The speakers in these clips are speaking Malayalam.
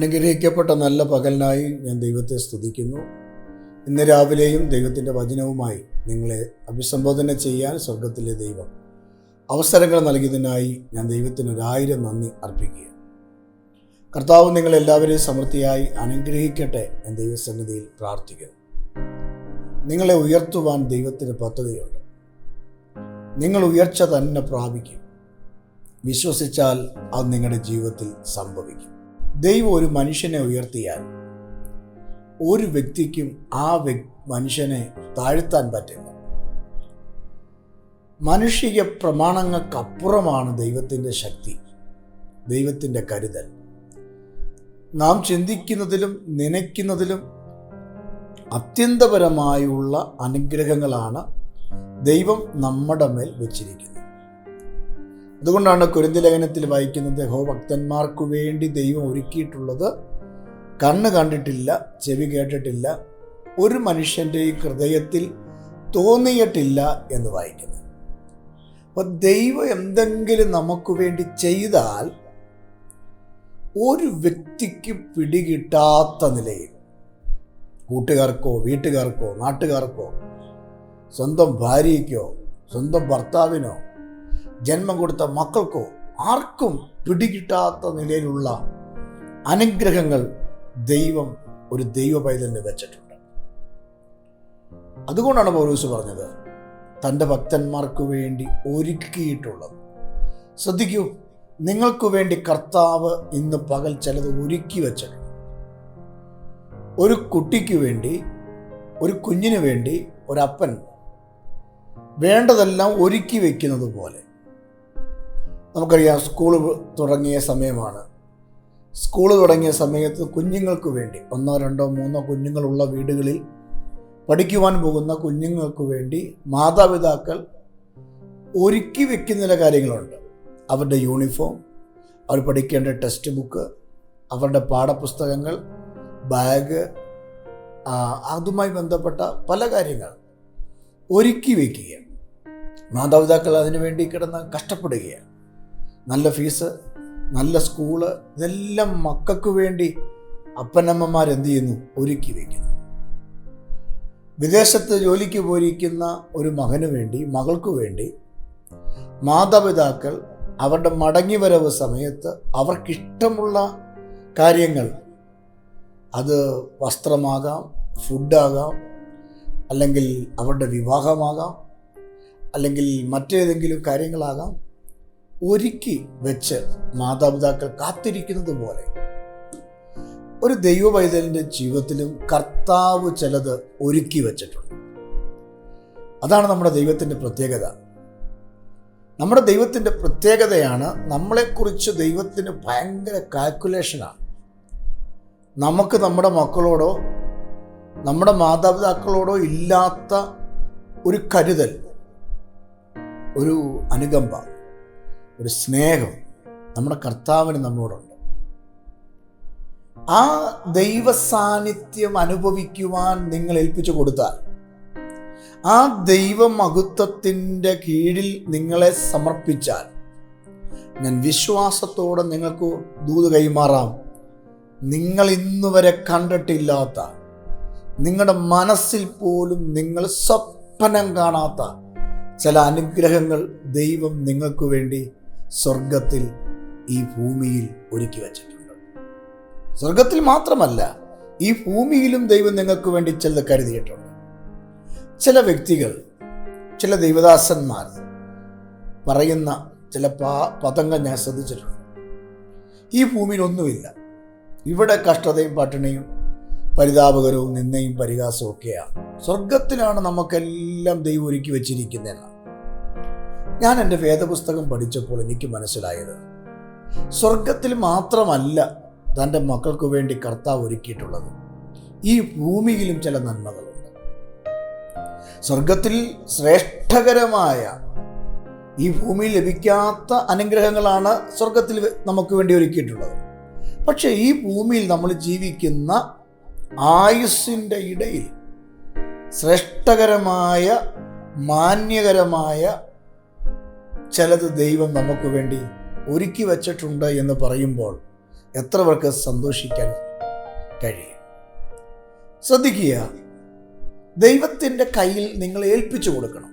അനുഗ്രഹിക്കപ്പെട്ട നല്ല പകലിനായി ഞാൻ ദൈവത്തെ സ്തുതിക്കുന്നു. ഇന്ന് രാവിലെയും ദൈവത്തിന്റെ വചനവുമായി നിങ്ങളെ അഭിസംബോധന ചെയ്യാൻ സ്വർഗത്തിലെ ദൈവം അവസരങ്ങൾ നൽകിയതിനായി ഞാൻ ദൈവത്തിന് ഒരായിരം നന്ദി അർപ്പിക്കുക കർത്താവ് നിങ്ങളെല്ലാവരെയും സമൃദ്ധിയായി അനുഗ്രഹിക്കട്ടെ എന്ന് ദൈവസന്നിധിയിൽ പ്രാർത്ഥിക്കുന്നു. നിങ്ങളെ ഉയർത്തുവാൻ ദൈവത്തിന് പദ്ധതിയുണ്ട്. നിങ്ങൾ ഉയർച്ച തന്നെ പ്രാപിക്കും. വിശ്വസിച്ചാൽ അത് നിങ്ങളുടെ ജീവിതത്തിൽ സംഭവിക്കും. ദൈവം ഒരു മനുഷ്യനെ ഉയർത്തിയാൽ ഒരു വ്യക്തിക്കും ആ മനുഷ്യനെ താഴ്ത്താൻ പറ്റില്ല. മനുഷ്യ പ്രമാണങ്ങൾക്കപ്പുറമാണ് ദൈവത്തിന്റെ ശക്തി ദൈവത്തിന്റെ കരുതൽ. നാം ചിന്തിക്കുന്നതിലും നനയ്ക്കുന്നതിലും അത്യന്തപരമായുള്ള അനുഗ്രഹങ്ങളാണ് ദൈവം നമ്മുടെ മേൽ വെച്ചിരിക്കുന്നത്. അതുകൊണ്ടാണ് കുരുന്തിലേഖനത്തിൽ വായിക്കുന്നത് ഹോ ഭക്തന്മാർക്കു വേണ്ടി ദൈവം ഒരുക്കിയിട്ടുള്ളത് കണ്ണ് കണ്ടിട്ടില്ല ചെവി കേട്ടിട്ടില്ല ഒരു മനുഷ്യന്റെ ഹൃദയത്തിൽ തോന്നിയിട്ടില്ല എന്ന് വായിക്കുന്നു. അപ്പോൾ ദൈവം എന്തെങ്കിലും നമുക്ക് വേണ്ടി ചെയ്താൽ ഒരു വ്യക്തിക്ക് പിടികിട്ടാത്ത നിലയിൽ കൂട്ടുകാർക്കോ വീട്ടുകാർക്കോ നാട്ടുകാർക്കോ സ്വന്തം ഭാര്യയ്ക്കോ സ്വന്തം ഭർത്താവിനോ ജന്മം കൊടുത്ത മക്കൾക്കോ ആർക്കും പിടികിട്ടാത്ത നിലയിലുള്ള അനുഗ്രഹങ്ങൾ ദൈവം ഒരു ദൈവ പൈതലിന് വെച്ചിട്ടുണ്ട്. അതുകൊണ്ടാണ് പൗരൂസ് പറഞ്ഞത് തന്റെ ഭക്തന്മാർക്ക് വേണ്ടി ഒരുക്കിയിട്ടുള്ളത്. ശ്രദ്ധിക്കൂ നിങ്ങൾക്ക് വേണ്ടി കർത്താവ് ഇന്ന് പകൽ ചിലത് ഒരുക്കി വെച്ചിട്ടുണ്ട്. ഒരു കുട്ടിക്ക് വേണ്ടി ഒരു കുഞ്ഞിന് വേണ്ടി ഒരപ്പൻ വേണ്ടതെല്ലാം ഒരുക്കി വെക്കുന്നത് പോലെ നമുക്കറിയാം സ്കൂൾ തുടങ്ങിയ സമയമാണ്. സ്കൂൾ തുടങ്ങിയ സമയത്ത് കുഞ്ഞുങ്ങൾക്ക് വേണ്ടി ഒന്നോ രണ്ടോ മൂന്നോ കുഞ്ഞുങ്ങളുള്ള വീടുകളിൽ പഠിക്കുവാൻ പോകുന്ന കുഞ്ഞുങ്ങൾക്ക് വേണ്ടി മാതാപിതാക്കൾ ഒരുക്കി വെക്കുന്ന ചില കാര്യങ്ങളുണ്ട്. അവരുടെ യൂണിഫോം അവർ പഠിക്കേണ്ട ടെക്സ്റ്റ് ബുക്ക് അവരുടെ പാഠപുസ്തകങ്ങൾ ബാഗ് അതുമായി ബന്ധപ്പെട്ട പല കാര്യങ്ങൾ ഒരുക്കി വയ്ക്കുകയാണ് മാതാപിതാക്കൾ അതിനു വേണ്ടി കിടന്ന് കഷ്ടപ്പെടുകയാണ്. നല്ല ഫീസ് നല്ല സ്കൂൾ ഇതെല്ലാം മക്കൾക്ക് വേണ്ടി അപ്പനമ്മമാർ എന്ത് ചെയ്യുന്നു? ഒരുക്കി വയ്ക്കുന്നു വിദേശത്ത് ജോലിക്ക് പോയിരിക്കുന്ന ഒരു മകന് വേണ്ടി മകൾക്ക് വേണ്ടി മാതാപിതാക്കൾ അവരുടെ മടങ്ങിവരവ് സമയത്ത് അവർക്കിഷ്ടമുള്ള കാര്യങ്ങൾ അത് വസ്ത്രമാകാം ഫുഡാകാം അല്ലെങ്കിൽ അവരുടെ വിവാഹമാകാം അല്ലെങ്കിൽ മറ്റേതെങ്കിലും കാര്യങ്ങളാകാം ഒരുക്കി വെച്ച് മാതാപിതാക്കൾ കാത്തിരിക്കുന്നത് പോലെ. ഒരു ദൈവ ജീവിതത്തിലും കർത്താവ് ചിലത് ഒരുക്കി വെച്ചിട്ടുണ്ട്. അതാണ് നമ്മുടെ ദൈവത്തിന്റെ പ്രത്യേകത. നമ്മുടെ ദൈവത്തിന്റെ പ്രത്യേകതയാണ് നമ്മളെക്കുറിച്ച് ദൈവത്തിന് ഭയങ്കര കാൽക്കുലേഷനാണ് നമുക്ക് നമ്മുടെ മക്കളോടോ നമ്മുടെ മാതാപിതാക്കളോടോ ഇല്ലാത്ത ഒരു കരുതൽ ഒരു അനുകമ്പ ഒരു സ്നേഹം നമ്മുടെ കർത്താവിന് നമ്മളോടുണ്ട് ആ ദൈവ സാന്നിധ്യം അനുഭവിക്കുവാൻ നിങ്ങൾ ഏൽപ്പിച്ചു കൊടുത്താൽ ആ ദൈവമഹത്വത്തിന്റെ കീഴിൽ നിങ്ങളെ സമർപ്പിച്ചാൽ ഞാൻ വിശ്വാസത്തോടെ നിങ്ങൾക്ക് ദൂത് കൈമാറാം. നിങ്ങൾ ഇന്നുവരെ കണ്ടിട്ടില്ലാത്ത നിങ്ങളുടെ മനസ്സിൽ പോലും നിങ്ങൾ സ്വപ്നം കാണാത്ത ചില അനുഗ്രഹങ്ങൾ ദൈവം നിങ്ങൾക്ക് വേണ്ടി സ്വർഗത്തിൽ ഈ ഭൂമിയിൽ ഒരുക്കി വച്ചിട്ടുണ്ട്. സ്വർഗത്തിൽ മാത്രമല്ല ഈ ഭൂമിയിലും ദൈവം നിങ്ങൾക്ക് വേണ്ടി ചിലത് കരുതിയിട്ടുണ്ട്. ചില വ്യക്തികൾ ചില ദൈവദാസന്മാർ പറയുന്ന ചില പാ പദങ്ങൾ ഞാൻ ശ്രദ്ധിച്ചിട്ടുണ്ട്. ഈ ഭൂമിയിൽ ഒന്നുമില്ല. ഇവിടെ കഷ്ടതയും പട്ടിണിയും പരിതാപകരവും നിന്നയും പരിഹാസവും ഒക്കെയാണ്. സ്വർഗത്തിലാണ് നമുക്കെല്ലാം ദൈവം ഒരുക്കി വെച്ചിരിക്കുന്നതെന്ന് ഞാൻ എന്റെ വേദപുസ്തകം പഠിച്ചപ്പോൾ എനിക്ക് മനസ്സിലായത് സ്വർഗത്തിൽ മാത്രമല്ല തന്റെ മക്കൾക്ക് വേണ്ടി കർത്താവ് ഒരുക്കിയിട്ടുള്ളത്. ഈ ഭൂമിയിലും ചില നന്മകളുണ്ട്. സ്വർഗത്തിൽ ശ്രേഷ്ഠകരമായ ഈ ഭൂമിയിൽ ലഭിക്കാത്ത അനുഗ്രഹങ്ങളാണ് സ്വർഗത്തിൽ നമുക്ക് വേണ്ടി ഒരുക്കിയിട്ടുള്ളത്. പക്ഷേ ഈ ഭൂമിയിൽ നമ്മൾ ജീവിക്കുന്ന ആയുസ്സിന്റെ ഇടയിൽ ശ്രേഷ്ഠകരമായ മാന്യകരമായ ചിലത് ദൈവം നമുക്ക് വേണ്ടി ഒരുക്കി വച്ചിട്ടുണ്ട് എന്ന് പറയുമ്പോൾ എത്ര പേർക്ക് സന്തോഷിക്കാൻ കഴിയും? ശ്രദ്ധിക്കുക ദൈവത്തിന്റെ കയ്യിൽ നിങ്ങൾ ഏൽപ്പിച്ചു കൊടുക്കണം.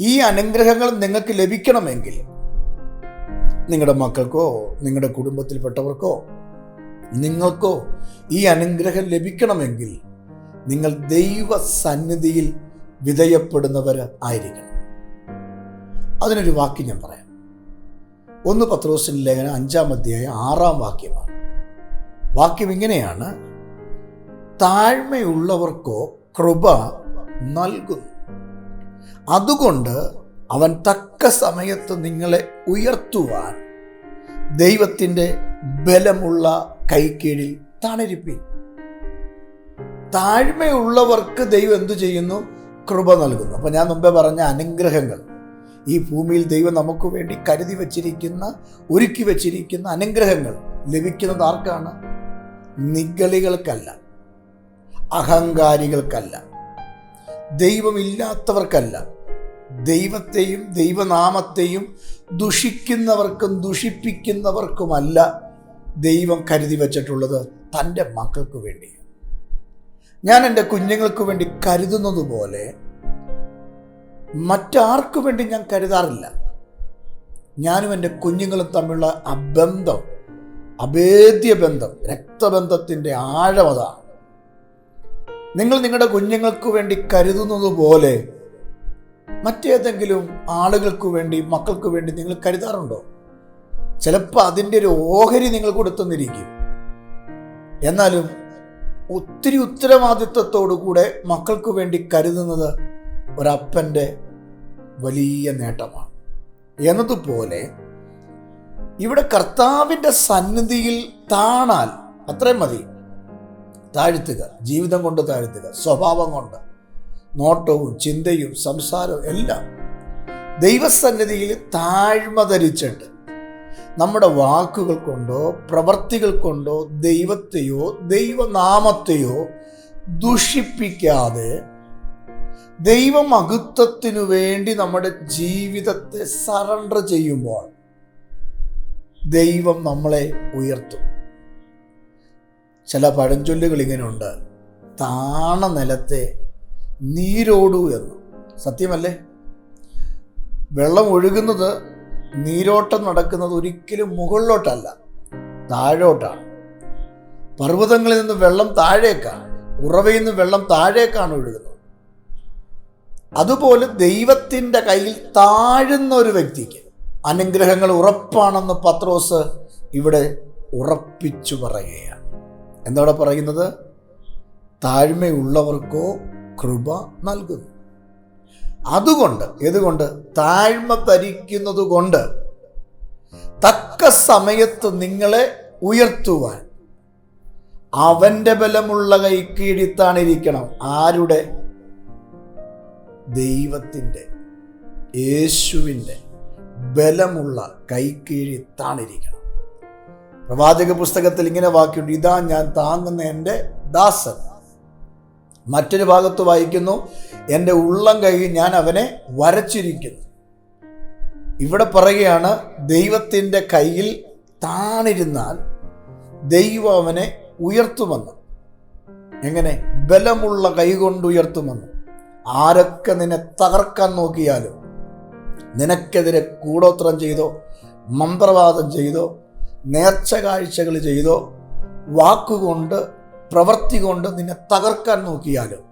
ഈ അനുഗ്രഹങ്ങൾ നിങ്ങൾക്ക് ലഭിക്കണമെങ്കിൽ നിങ്ങളുടെ മക്കൾക്കോ നിങ്ങളുടെ കുടുംബത്തിൽപ്പെട്ടവർക്കോ നിങ്ങൾക്കോ ഈ അനുഗ്രഹം ലഭിക്കണമെങ്കിൽ നിങ്ങൾ ദൈവ സന്നിധിയിൽ വിധേയപ്പെടുന്നവർ ആയിരിക്കണം അതിനൊരു വാക്യം ഞാൻ പറയാം. ഒന്ന് പത്രോസിൻ ലേഖനം അഞ്ചാം അധ്യായം ആറാം വാക്യമാണ്. വാക്യം ഇങ്ങനെയാണ്. താഴ്മയുള്ളവർക്കോ കൃപ നൽകുന്നു. അതുകൊണ്ട് അവൻ തക്ക സമയത്ത് നിങ്ങളെ ഉയർത്തുവാൻ ദൈവത്തിന്റെ ബലമുള്ള കൈക്കീഴിൽ തണരിപ്പി താഴ്മയുള്ളവർക്ക് ദൈവം എന്തു ചെയ്യുന്നു? കൃപ നൽകുന്നു. അപ്പം ഞാൻ മുമ്പേ പറഞ്ഞ അനുഗ്രഹങ്ങൾ. ഈ ഭൂമിയിൽ ദൈവം നമുക്ക് വേണ്ടി കരുതി വച്ചിരിക്കുന്ന ഒരുക്കി വച്ചിരിക്കുന്ന അനുഗ്രഹങ്ങൾ ലഭിക്കുന്നത് ആർക്കാണ്? നിഗളികൾക്കല്ല. അഹങ്കാരികൾക്കല്ല. ദൈവമില്ലാത്തവർക്കല്ല. ദൈവത്തെയും ദൈവനാമത്തെയും ദുഷിക്കുന്നവർക്കും ദുഷിപ്പിക്കുന്നവർക്കുമല്ല ദൈവം കരുതി വച്ചിട്ടുള്ളത് തന്റെ മക്കൾക്ക് വേണ്ടി ഞാൻ എന്റെ കുഞ്ഞുങ്ങൾക്ക് വേണ്ടി കരുതുന്നത് പോലെ മറ്റാർക്കു വേണ്ടി ഞാൻ കരുതാറില്ല. ഞാനും എന്റെ കുഞ്ഞുങ്ങളും തമ്മിലുള്ള ആ ബന്ധം അഭേദ്യ ബന്ധം രക്തബന്ധത്തിന്റെ ആഴം അതാണ്. നിങ്ങൾ നിങ്ങളുടെ കുഞ്ഞുങ്ങൾക്ക് വേണ്ടി കരുതുന്നത് പോലെ മറ്റേതെങ്കിലും ആളുകൾക്ക് വേണ്ടി മക്കൾക്ക് വേണ്ടി നിങ്ങൾ കരുതാറുണ്ടോ? ചിലപ്പോൾ അതിന്റെ ഒരു ഓഹരി നിങ്ങൾ കൊടുത്തെന്നിരിക്കും. എന്നാലും ഒത്തിരി ഉത്തരവാദിത്വത്തോടു കൂടെ മക്കൾക്ക് വേണ്ടി കരുതുന്നത് ഒരപ്പന്റെ വലിയ നേട്ടമാണ്. എന്നതുപോലെ ഇവിടെ കർത്താവിന്റെ സന്നിധിയിൽ താണാൽ അത്രയും മതി. താഴ്ത്തുക ജീവിതം കൊണ്ട് താഴ്ത്തുക സ്വഭാവം കൊണ്ട് നോട്ടവും ചിന്തയും സംസാരവും എല്ലാം ദൈവസന്നിധിയിൽ താഴ്മ ധരിച്ചിട്ട് നമ്മുടെ വാക്കുകൾ കൊണ്ടോ പ്രവർത്തികൾ കൊണ്ടോ ദൈവത്തെയോ ദൈവനാമത്തെയോ ദുഷിപ്പിക്കാതെ ദൈവമഹത്വത്തിനു വേണ്ടി നമ്മുടെ ജീവിതത്തെ സറണ്ടർ ചെയ്യുമ്പോൾ ദൈവം നമ്മളെ ഉയർത്തും. ചില പഴഞ്ചൊല്ലുകൾ ഇങ്ങനെയുണ്ട് താണ നിലത്തെ നീരോടു എന്ന് സത്യമല്ലേ? വെള്ളം ഒഴുകുന്നത് നീരോട്ടം നടക്കുന്നത് ഒരിക്കലും മുകളിലോട്ടല്ല താഴോട്ടാണ്. പർവതങ്ങളിൽ നിന്ന് വെള്ളം താഴേക്കാണ് ഉറവയിൽ നിന്ന് വെള്ളം താഴേക്കാണ് ഒഴുകുന്നത്. അതുപോലെ ദൈവത്തിന്റെ കയ്യിൽ താഴുന്ന ഒരു വ്യക്തിക്ക് അനുഗ്രഹങ്ങൾ ഉറപ്പാണെന്ന് പത്രോസ് ഇവിടെ ഉറപ്പിച്ചു പറയുകയാണ്. എന്താണ് പറയുന്നത്? താഴ്മയുള്ളവർക്കോ കൃപ നൽകുന്നു. അതുകൊണ്ട് ഏതുകൊണ്ട്? താഴ്മ ധരിക്കുന്നത് കൊണ്ട് തക്ക സമയത്ത് നിങ്ങളെ ഉയർത്തുവാൻ അവന്റെ ബലമുള്ള കൈ കൈക്കീഴിത്താണിരിക്കണം ആരുടെ? ദൈവത്തിന്റെ യേശുവിന്റെ ബലമുള്ള കൈക്കീഴിത്താണിരിക്കണം പ്രവാചക പുസ്തകത്തിൽ ഇങ്ങനെ വാക്കിയുണ്ട് ഇതാ ഞാൻ താങ്ങുന്ന എന്റെ ദാസൻ. മറ്റൊരു ഭാഗത്ത് വായിക്കുന്നു എന്റെ ഉള്ളം കൈ ഞാൻ അവനെ വരച്ചിരിക്കുന്നു. ഇവിടെ പറയുകയാണ് ദൈവത്തിന്റെ കയ്യിൽ താണിരുന്നാൽ ദൈവം അവനെ ഉയർത്തുമെന്ന്. എങ്ങനെ? ബലമുള്ള കൈ കൊണ്ട് ഉയർത്തുമെന്ന്. ആരൊക്കെ നിന്നെ തകർക്കാൻ നോക്കിയാലും നിനക്കെതിരെ കൂടോത്രം ചെയ്തോ മന്ത്രവാദം ചെയ്തോ നേർച്ച കാഴ്ചകൾ ചെയ്തോ വാക്കുകൊണ്ട് പ്രവൃത്തി കൊണ്ട് നിന്നെ തകർക്കാൻ നോക്കിയാലും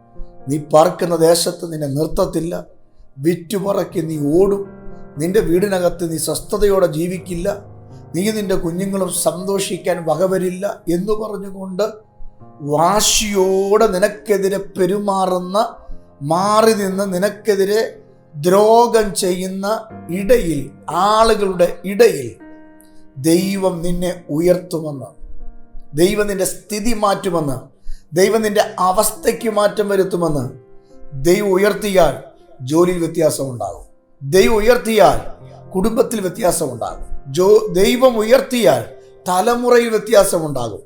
നീ പാർക്കുന്ന ദേശത്ത് നിന്നെ നിർത്തത്തില്ല. വിറ്റുപറക്കി നീ ഓടും. നിന്റെ വീടിനകത്ത് നീ സ്വസ്ഥതയോടെ ജീവിക്കില്ല. നീ നിന്റെ കുഞ്ഞുങ്ങളും സന്തോഷിക്കാൻ വകവരില്ല എന്ന് പറഞ്ഞുകൊണ്ട് വാശിയോടെ നിനക്കെതിരെ പെരുമാറുന്ന മാറി നിന്ന് നിനക്കെതിരെ ദ്രോഹം ചെയ്യുന്ന ഇടയിൽ ആളുകളുടെ ഇടയിൽ ദൈവം നിന്നെ ഉയർത്തുമെന്ന് ദൈവം നിന്റെ സ്ഥിതി മാറ്റുമെന്ന് ദൈവം നിന്റെ അവസ്ഥയ്ക്ക് മാറ്റം വരുത്തുമെന്ന് ദൈവം ഉയർത്തിയാൽ ജോലിയിൽ വ്യത്യാസം ഉണ്ടാകും. ദൈവം ഉയർത്തിയാൽ കുടുംബത്തിൽ വ്യത്യാസം ഉണ്ടാകും. ജോ ദൈവം ഉയർത്തിയാൽ തലമുറയിൽ വ്യത്യാസം ഉണ്ടാകും.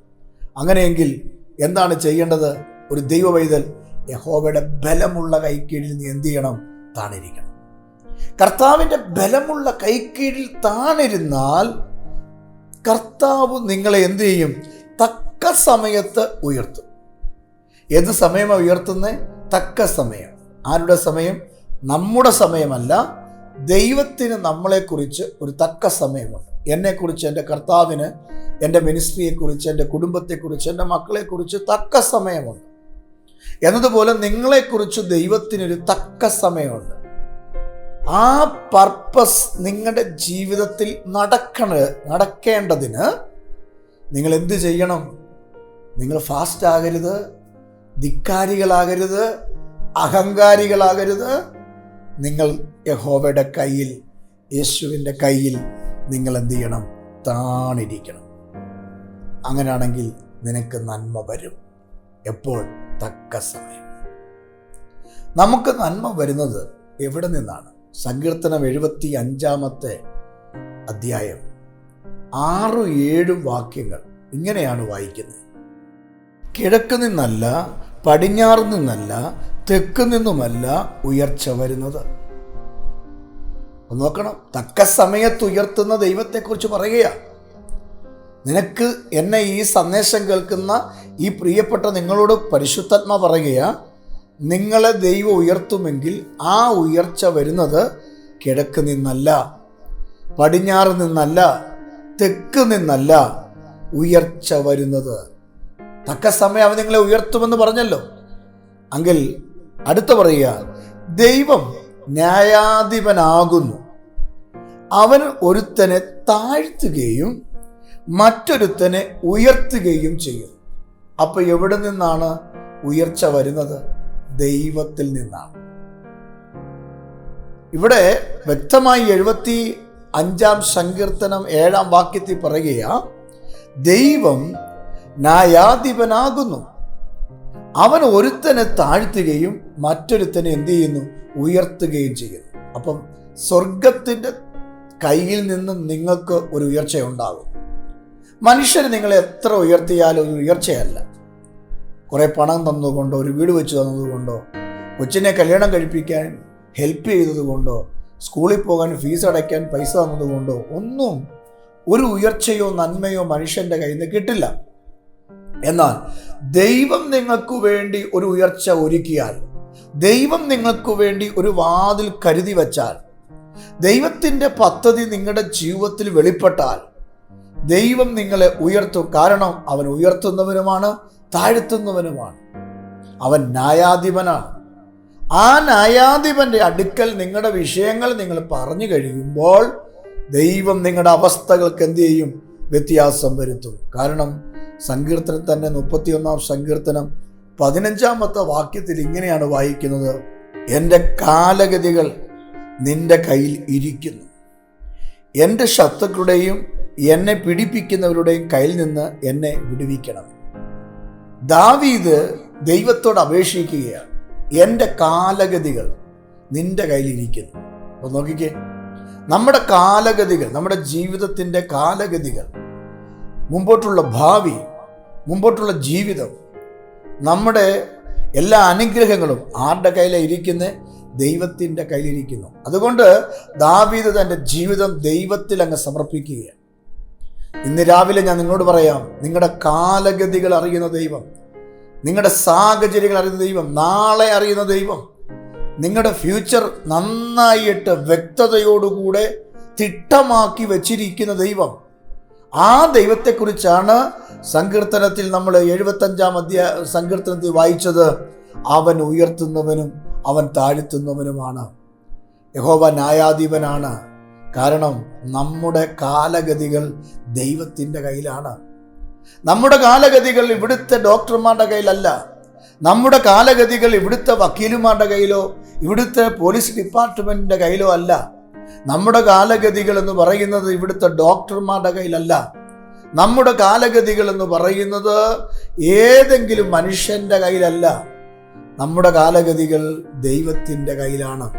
അങ്ങനെയെങ്കിൽ എന്താണ് ചെയ്യേണ്ടത്? ഒരു ദൈവ വൈതൽ യഹോവയുടെ ബലമുള്ള കൈക്കീഴിൽ നീ എന്ത് ചെയ്യണം? താണിരിക്കണം. കർത്താവിന്റെ ബലമുള്ള കൈക്കീഴിൽ താണിരുന്നാൽ കർത്താവ് നിങ്ങളെ എന്ത് ചെയ്യും? തക്ക സമയത്ത് ഉയർത്തും. ഏത് സമയമാണ് ഉയർത്തുന്നത് തക്ക സമയം. ആരുടെ സമയം? നമ്മുടെ സമയമല്ല. ദൈവത്തിന് നമ്മളെക്കുറിച്ച് ഒരു തക്ക സമയമുണ്ട്. എന്നെക്കുറിച്ച് എന്റെ കർത്താവിന് എന്റെ മിനിസ്ട്രിയെക്കുറിച്ച് എന്റെ കുടുംബത്തെക്കുറിച്ച് എന്റെ മക്കളെക്കുറിച്ച് തക്ക സമയമുണ്ട്. എന്നതുപോലെ നിങ്ങളെക്കുറിച്ച് ദൈവത്തിനൊരു തക്ക സമയമുണ്ട്. ആ പർപ്പസ് നിങ്ങളുടെ ജീവിതത്തിൽ നടക്കണ നടക്കേണ്ടതിന് നിങ്ങൾ എന്ത് ചെയ്യണം? നിങ്ങൾ ഫാസ്റ്റ് ആകരുത് ധിക്കാരികളാകരുത് അഹങ്കാരികളാകരുത്. നിങ്ങൾ യഹോവയുടെ കയ്യിൽ യേശുവിന്റെ കയ്യിൽ നിങ്ങൾ എന്ത് ചെയ്യണം? താണിരിക്കണം. അങ്ങനെയാണെങ്കിൽ നിനക്ക് നന്മ വരും. എപ്പോൾ? തക്ക സമയം. നമുക്ക് നന്മ വരുന്നത് എവിടെ നിന്നാണ്? സങ്കീർത്തനം എഴുപത്തി അഞ്ചാമത്തെ അധ്യായം. ആറും ഏഴും വാക്യങ്ങൾ ഇങ്ങനെയാണ് വായിക്കുന്നത്. കിഴക്ക് നിന്നല്ല പടിഞ്ഞാറ് നിന്നല്ല തെക്ക് നിന്നുമല്ല ഉയർച്ച വരുന്നത്. നോക്കണം. തക്ക സമയത്ത് ഉയർത്തുന്ന ദൈവത്തെക്കുറിച്ച് പറയുകയാണ്. നിനക്ക് എന്നെ ഈ സന്ദേശം കേൾക്കുന്ന ഈ പ്രിയപ്പെട്ട നിങ്ങളോട് പരിശുദ്ധാത്മ പറയുകയാ നിങ്ങളെ ദൈവം ഉയർത്തുമെങ്കിൽ ആ ഉയർച്ച വരുന്നത് കിഴക്ക് നിന്നല്ല പടിഞ്ഞാറ് നിന്നല്ല തെക്ക് നിന്നല്ല ഉയർച്ച വരുന്നത്. തക്ക സമയം അവൻ നിങ്ങളെ ഉയർത്തുമെന്ന് പറഞ്ഞല്ലോ. എങ്കിൽ അടുത്ത പറയുക ദൈവം ന്യായാധിപനാകുന്നു. അവൻ ഒരുത്തനെ താഴ്ത്തുകയും മറ്റൊരുത്തനെ ഉയർത്തുകയും ചെയ്യും. അപ്പൊ എവിടെ നിന്നാണ് ഉയർച്ച വരുന്നത്? ദൈവത്തിൽ നിന്നാണ്. ഇവിടെ വ്യക്തമായി എഴുപത്തി അഞ്ചാം സങ്കീർത്തനം ഏഴാം വാക്യത്തിൽ പറയുകയാ ദൈവം ന്യായാധിപനാകുന്നു. അവൻ ഒരുത്തനെ താഴ്ത്തുകയും മറ്റൊരുത്തനെ എന്ത് ചെയ്യുന്നു? ഉയർത്തുകയും ചെയ്യുന്നു. അപ്പം സ്വർഗത്തിന്റെ കയ്യിൽ നിന്നും നിങ്ങൾക്ക് ഒരു ഉയർച്ചയുണ്ടാകും. മനുഷ്യർ നിങ്ങളെ എത്ര ഉയർത്തിയാലും ഒരു ഉയർച്ചയല്ല. കുറേ പണം തന്നതുകൊണ്ടോ ഒരു വീട് വെച്ച് തന്നതുകൊണ്ടോ കൊച്ചിനെ കല്യാണം കഴിപ്പിക്കാൻ ഹെൽപ്പ് ചെയ്തതുകൊണ്ടോ സ്കൂളിൽ പോകാൻ ഫീസ് അടയ്ക്കാൻ പൈസ തന്നതുകൊണ്ടോ ഒന്നും ഒരു ഉയർച്ചയോ നന്മയോ മനുഷ്യന്റെ കയ്യിൽ നിന്ന് കിട്ടില്ല. എന്നാൽ ദൈവം നിങ്ങൾക്ക് വേണ്ടി ഒരു ഉയർച്ച ഒരുക്കിയാൽ ദൈവം നിങ്ങൾക്ക് വേണ്ടി ഒരു വാതിൽ കരുതി വച്ചാൽ ദൈവത്തിന്റെ പദ്ധതി നിങ്ങളുടെ ജീവിതത്തിൽ വെളിപ്പെട്ടാൽ ദൈവം നിങ്ങളെ ഉയർത്തും കാരണം അവൻ ഉയർത്തുന്നവനുമാണ് താഴ്ത്തുന്നവനുമാണ്. അവൻ ന്യായാധിപനാണ്. ആ ന്യായാധിപന്റെ അടുക്കൽ നിങ്ങളുടെ വിഷയങ്ങൾ നിങ്ങൾ പറഞ്ഞു കഴിയുമ്പോൾ ദൈവം നിങ്ങളുടെ അവസ്ഥകൾക്ക് എന്ത് ചെയ്യും? വ്യത്യാസം വരുത്തും. കാരണം സങ്കീർത്തനം തന്നെ മുപ്പത്തിയൊന്നാം സങ്കീർത്തനം പതിനഞ്ചാമത്തെ വാക്യത്തിൽ ഇങ്ങനെയാണ് വായിക്കുന്നത്. എന്റെ കാലഗതികൾ നിന്റെ കയ്യിൽ ഇരിക്കുന്നു. എന്റെ ശത്രുക്കളുടെയും എന്നെ പിടിപ്പിക്കുന്നവരുടെയും കയ്യിൽ നിന്ന് എന്നെ വിടുവിക്കണം. ദാവീദ് ദൈവത്തോട് അപേക്ഷിക്കുകയാണ്. എന്റെ കാലഗതികൾ നിന്റെ കയ്യിലിരിക്കുന്നു അപ്പോൾ നോക്കിക്കേ നമ്മുടെ കാലഗതികൾ നമ്മുടെ ജീവിതത്തിന്റെ കാലഗതികൾ മുമ്പോട്ടുള്ള ഭാവി മുമ്പോട്ടുള്ള ജീവിതം നമ്മുടെ എല്ലാ അനുഗ്രഹങ്ങളും ആരുടെ കയ്യിലാണ് ഇരിക്കുന്നത് ദൈവത്തിന്റെ കയ്യിലിരിക്കുന്നു. അതുകൊണ്ട് ദാവീദ് തന്റെ ജീവിതം ദൈവത്തിൽ അങ്ങ് സമർപ്പിക്കുകയാണ്. ഇന്ന് രാവിലെ ഞാൻ നിങ്ങളോട് പറയാം നിങ്ങളുടെ കാലഗതികൾ അറിയുന്ന ദൈവം നിങ്ങളുടെ സാഹചര്യങ്ങൾ അറിയുന്ന ദൈവം നാളെ അറിയുന്ന ദൈവം നിങ്ങളുടെ ഫ്യൂച്ചർ നന്നായിട്ട് വ്യക്തതയോടുകൂടെ തിട്ടമാക്കി വച്ചിരിക്കുന്ന ദൈവം ആ ദൈവത്തെക്കുറിച്ചാണ് സങ്കീർത്തനത്തിൽ നമ്മൾ എഴുപത്തഞ്ചാം അധ്യായ സങ്കീർത്തനത്തിൽ വായിച്ചത്. അവൻ ഉയർത്തുന്നവനും അവൻ താഴ്ത്തുന്നവനുമാണ്. യഹോവ ന്യായാധിപനാണ്. കാരണം നമ്മുടെ കാലഗതികൾ ദൈവത്തിന്റെ കയ്യിലാണ്. നമ്മുടെ കാലഗതികൾ ഇവിടുത്തെ ഡോക്ടർമാരുടെ കയ്യിലല്ല. നമ്മുടെ കാലഗതികൾ ഇവിടുത്തെ വക്കീലുമാരുടെ കയ്യിലോ ഇവിടുത്തെ പോലീസ് ഡിപ്പാർട്ട്മെന്റിന്റെ കയ്യിലോ അല്ല. നമ്മുടെ കാലഗതികൾ എന്ന് പറയുന്നത് ഇവിടുത്തെ ഡോക്ടർമാരുടെ കയ്യിലല്ല. നമ്മുടെ കാലഗതികൾ എന്ന് പറയുന്നത് ഏതെങ്കിലും മനുഷ്യന്റെ കയ്യിലല്ല. നമ്മുടെ കാലഗതികൾ ദൈവത്തിന്റെ കയ്യിലാണ്.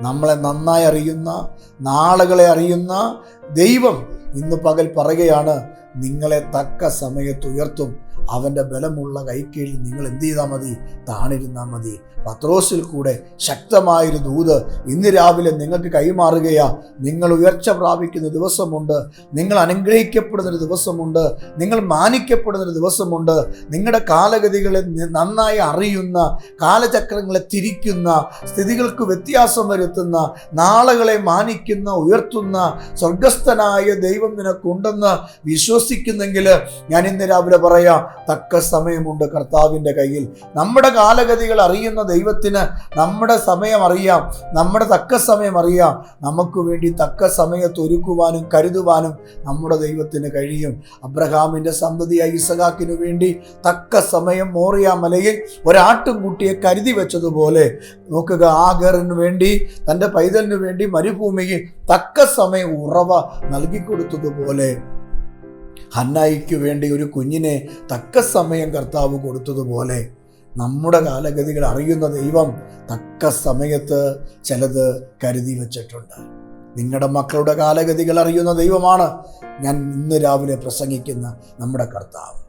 നമ്മളെ നന്നായി അറിയുന്ന നാളുകളെ അറിയുന്ന ദൈവം ഇന്ന് പകൽ പറയുകയാണ് നിങ്ങളെ തക്ക സമയത്ത് ഉയർത്തും. അവന്റെ ബലമുള്ള കൈക്കീഴിൽ നിങ്ങൾ എന്ത് ചെയ്താൽ മതി? താണിരുന്നാൽ മതി. പത്രോസിൽ കൂടെ ശക്തമായൊരു ദൂത് ഇന്ന് രാവിലെ നിങ്ങൾക്ക് കൈമാറുകയാ. നിങ്ങൾ ഉയർച്ച പ്രാപിക്കുന്ന ദിവസമുണ്ട്. നിങ്ങൾ അനുഗ്രഹിക്കപ്പെടുന്നൊരു ദിവസമുണ്ട്. നിങ്ങൾ മാനിക്കപ്പെടുന്നൊരു ദിവസമുണ്ട്. നിങ്ങളുടെ കാലഗതികളെ നന്നായി അറിയുന്ന കാലചക്രങ്ങളെ തിരിക്കുന്ന സ്ഥിതികൾക്ക് വ്യത്യാസം വരുത്തുന്ന നാളുകളെ മാനിക്കുന്ന ഉയർത്തുന്ന സ്വർഗസ്ഥനായ ദൈവം നിനക്കുണ്ടെന്ന് വിശ്വസിക്കുന്നെങ്കിൽ ഞാൻ ഇന്ന് രാവിലെ പറയാം. തക്ക സമയമുണ്ട് കർത്താവിന്റെ കയ്യിൽ. നമ്മുടെ കാലഗതികൾ അറിയുന്ന ദൈവത്തിന് നമ്മുടെ സമയം അറിയാം. നമ്മുടെ തക്ക സമയം അറിയാം. നമുക്ക് വേണ്ടി തക്ക സമയത്ത് ഒരുക്കുവാനും കരുതുവാനും നമ്മുടെ ദൈവത്തിന് കഴിയും. അബ്രഹാമിന്റെ സന്തതിയായ ഇസഹാക്കിനു വേണ്ടി തക്ക സമയം മോറിയ മലയിൽ ഒരാട്ടുംകുട്ടിയെ കരുതി വെച്ചതുപോലെ നോക്കുക ആഗറിന് വേണ്ടി തന്റെ പൈതലിന് വേണ്ടി മരുഭൂമിയിൽ തക്ക സമയം ഉറവ നൽകിക്കൊടുത്തതുപോലെ ഹന്നായിക്ക് വേണ്ടി ഒരു കുഞ്ഞിനെ തക്ക സമയം കർത്താവ് കൊടുത്തതുപോലെ നമ്മുടെ കാലഗതികൾ അറിയുന്ന ദൈവം തക്ക സമയത്ത് ചിലത് കരുതി വച്ചിട്ടുണ്ട്. നിങ്ങളുടെ മക്കളുടെ കാലഗതികൾ അറിയുന്ന ദൈവമാണ് ഞാൻ ഇന്ന് രാവിലെ പ്രസംഗിക്കുന്ന നമ്മുടെ കർത്താവ്.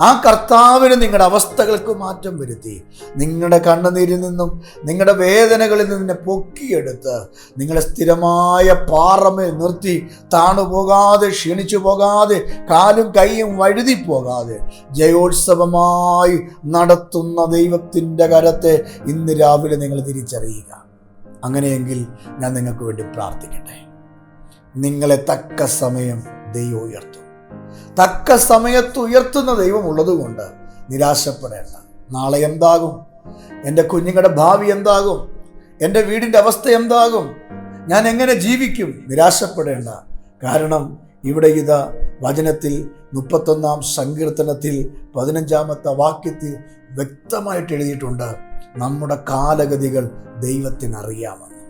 ആ കർത്താവിന് നിങ്ങളുടെ അവസ്ഥകൾക്ക് മാറ്റം വരുത്തി. നിങ്ങളുടെ കണ്ണുനീരിൽ നിന്നും നിങ്ങളുടെ വേദനകളിൽ നിന്നെ പൊക്കിയെടുത്ത് നിങ്ങളെ സ്ഥിരമായ പാറമേൽ നിർത്തി താണുപോകാതെ ക്ഷീണിച്ചു പോകാതെ കാലും കൈയും വഴുതി പോകാതെ ജയോത്സവമായി നടത്തുന്ന ദൈവത്തിന്റെ കരത്തെ ഇന്ന് രാവിലെ നിങ്ങൾ തിരിച്ചറിയുക. അങ്ങനെയെങ്കിൽ ഞാൻ നിങ്ങൾക്ക് വേണ്ടി പ്രാർത്ഥിക്കട്ടെ. നിങ്ങളെ തക്ക സമയം ദൈവം ഉയർത്തും. തക്ക സമയത്ത് ഉയർത്തുന്ന ദൈവം ഉള്ളതുകൊണ്ട് നിരാശപ്പെടേണ്ട. നാളെ എന്താകും? എന്റെ കുഞ്ഞുങ്ങളുടെ ഭാവി എന്താകും? എന്റെ വീടിന്റെ അവസ്ഥ എന്താകും? ഞാൻ എങ്ങനെ ജീവിക്കും? നിരാശപ്പെടേണ്ട. കാരണം ഇവിടെ ഇത് വചനത്തിൽ മുപ്പത്തൊന്നാം സങ്കീർത്തനത്തിൽ പതിനഞ്ചാമത്തെ വാക്യത്തിൽ വ്യക്തമായിട്ട് എഴുതിയിട്ടുണ്ട്. നമ്മുടെ കാലഗതികൾ ദൈവത്തിനറിയാമെന്ന്.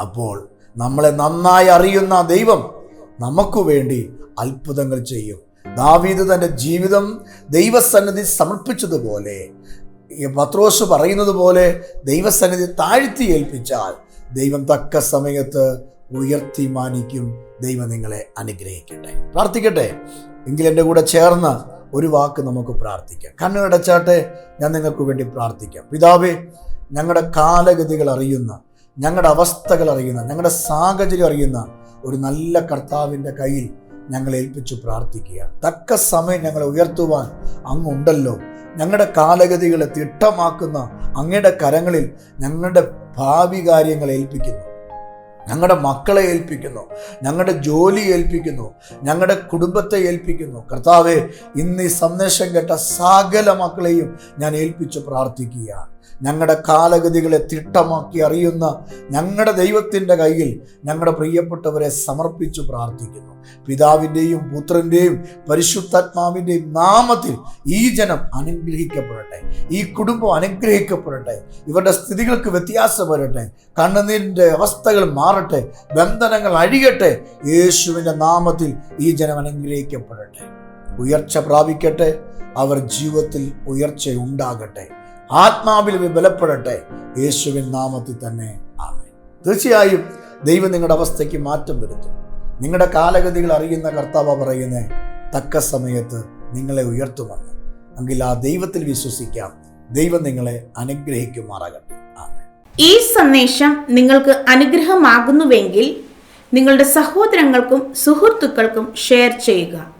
അപ്പോൾ നമ്മളെ നന്നായി അറിയുന്ന ദൈവം നമുക്ക് വേണ്ടി അത്ഭുതങ്ങൾ ചെയ്യും. ദാവീദ് തന്റെ ജീവിതം ദൈവസന്നിധി സമർപ്പിച്ചതുപോലെ പത്രോസ് പറയുന്നത് പോലെ ദൈവസന്നിധി താഴ്ത്തി ഏൽപ്പിച്ചാൽ ദൈവം തക്ക സമയത്ത് ഉയർത്തി മാനിക്കും. ദൈവം നിങ്ങളെ അനുഗ്രഹിക്കട്ടെ. പ്രാർത്ഥിക്കട്ടെ. എങ്കിൽ എന്റെ കൂടെ ചേർന്ന് ഒരു വാക്ക് നമുക്ക് പ്രാർത്ഥിക്കാം. കണ്ണുകടച്ചാട്ടെ ഞാൻ നിങ്ങൾക്ക് വേണ്ടി പ്രാർത്ഥിക്കാം. പിതാവേ ഞങ്ങളുടെ കാലഗതികൾ അറിയുന്ന ഞങ്ങളുടെ അവസ്ഥകൾ അറിയുന്ന ഞങ്ങളുടെ സാഹചര്യം അറിയുന്ന ഒരു നല്ല കർത്താവിന്റെ കയ്യിൽ ഞങ്ങളെ ഏൽപ്പിച്ചു പ്രാർത്ഥിക്കുകയാണ്. തക്ക സമയം ഞങ്ങളെ ഉയർത്തുവാൻ അങ്ങുണ്ടല്ലോ. ഞങ്ങളുടെ കാലഗതികളെ തിട്ടമാക്കുന്ന അങ്ങയുടെ കരങ്ങളിൽ ഞങ്ങളുടെ ഭാവി കാര്യങ്ങളെ ഏൽപ്പിക്കുന്നു. ഞങ്ങളുടെ മക്കളെ ഏൽപ്പിക്കുന്നു. ഞങ്ങളുടെ ജോലി ഏൽപ്പിക്കുന്നു. ഞങ്ങളുടെ കുടുംബത്തെ ഏൽപ്പിക്കുന്നു. കർത്താവെ ഇന്ന് ഈ സന്ദേശം കേട്ട സകല മക്കളെയും ഞാൻ ഏൽപ്പിച്ചു പ്രാർത്ഥിക്കുകയാണ്. ഞങ്ങളുടെ കാലഗതികളെ തിട്ടമാക്കി അറിയുന്ന ഞങ്ങളുടെ ദൈവത്തിന്റെ കയ്യിൽ ഞങ്ങളുടെ പ്രിയപ്പെട്ടവരെ സമർപ്പിച്ചു പ്രാർത്ഥിക്കുന്നു. പിതാവിന്റെയും പുത്രന്റെയും പരിശുദ്ധാത്മാവിന്റെയും നാമത്തിൽ ഈ ജനം അനുഗ്രഹിക്കപ്പെടട്ടെ. ഈ കുടുംബം അനുഗ്രഹിക്കപ്പെടട്ടെ. ഇവരുടെ സ്ഥിതികൾക്ക് വ്യത്യാസം വരട്ടെ. കണ്ണുനീരിന്റെ അവസ്ഥകൾ മാറട്ടെ. ബന്ധനങ്ങൾ അഴിയട്ടെ. യേശുവിന്റെ നാമത്തിൽ ഈ ജനം അനുഗ്രഹിക്കപ്പെടട്ടെ. ഉയർച്ച പ്രാപിക്കട്ടെ. അവർ ജീവിതത്തിൽ ഉയർച്ച ഉണ്ടാകട്ടെ ആത്മാവിൽ ബലപ്പെടട്ടെ. യേശുവിൻ നാമത്തിൽ തന്നെ ആമേൻ. തീർച്ചയായും ദൈവം നിങ്ങളുടെ അവസ്ഥയ്ക്ക് മാറ്റം വരുത്തും. നിങ്ങളുടെ കാലഗതികൾ അറിയുന്ന കർത്താവ് പറയുന്നേ തക്ക സമയത്ത് നിങ്ങളെ ഉയർത്തുമെന്ന്. എങ്കിൽ ആ ദൈവത്തിൽ വിശ്വസിക്കാം. ദൈവം നിങ്ങളെ അനുഗ്രഹിക്കുമാറാകട്ടെ. ഈ സന്ദേശം നിങ്ങൾക്ക് അനുഗ്രഹമാകുന്നുവെങ്കിൽ നിങ്ങളുടെ സഹോദരങ്ങൾക്കും സുഹൃത്തുക്കൾക്കും ഷെയർ ചെയ്യുക.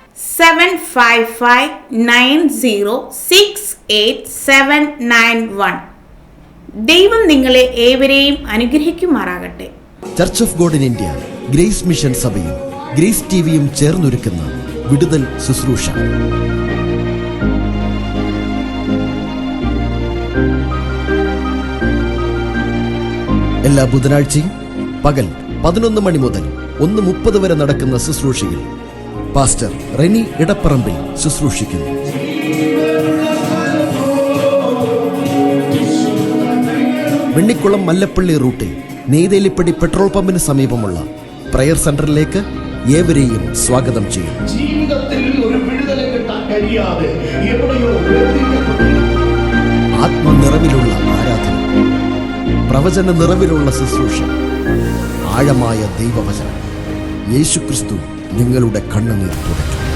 seven five five nine zero six eight seven nine one ദൈവം നിങ്ങളെ ഏവരെയും അനുഗ്രഹിക്കുമാറാകട്ടെ. Church of God in India Grace Mission സഭയും ഗ്രേസ് ടിവിയും ചേർന്നൊരുക്കുന്ന വിടുതൽ ശുശ്രൂഷ. എല്ലാ ബുധനാഴ്ചയും പകൽ പതിനൊന്ന് മണി മുതൽ ഒന്ന് മുപ്പത് വരെ നടക്കുന്ന ശുശ്രൂഷയിൽ പാസ്റ്റർ റെനി ഇടപ്പറമ്പിൽ ശുശ്രൂഷിക്കുന്നു. വെണ്ണിക്കുളം മല്ലപ്പള്ളി റൂട്ടിൽ നെയ്തേലിപ്പടി പെട്രോൾ പമ്പിന് സമീപമുള്ള പ്രയർ സെന്ററിലേക്ക് ഏവരെയും സ്വാഗതം ചെയ്യും. ജീവിതത്തിൽ ഒരു വിടുതല കിട്ടാൻ കഴിയാതെ എവിടെയോ ആത്മനിറവിലുള്ള ആരാധന പ്രവചന നിറവിലുള്ള ശുശ്രൂഷ ആഴമായ ദൈവവചനം. യേശുക്രിസ്തു നിങ്ങളുടെ കണ്ണുനീർ തുടയ്ക്കും.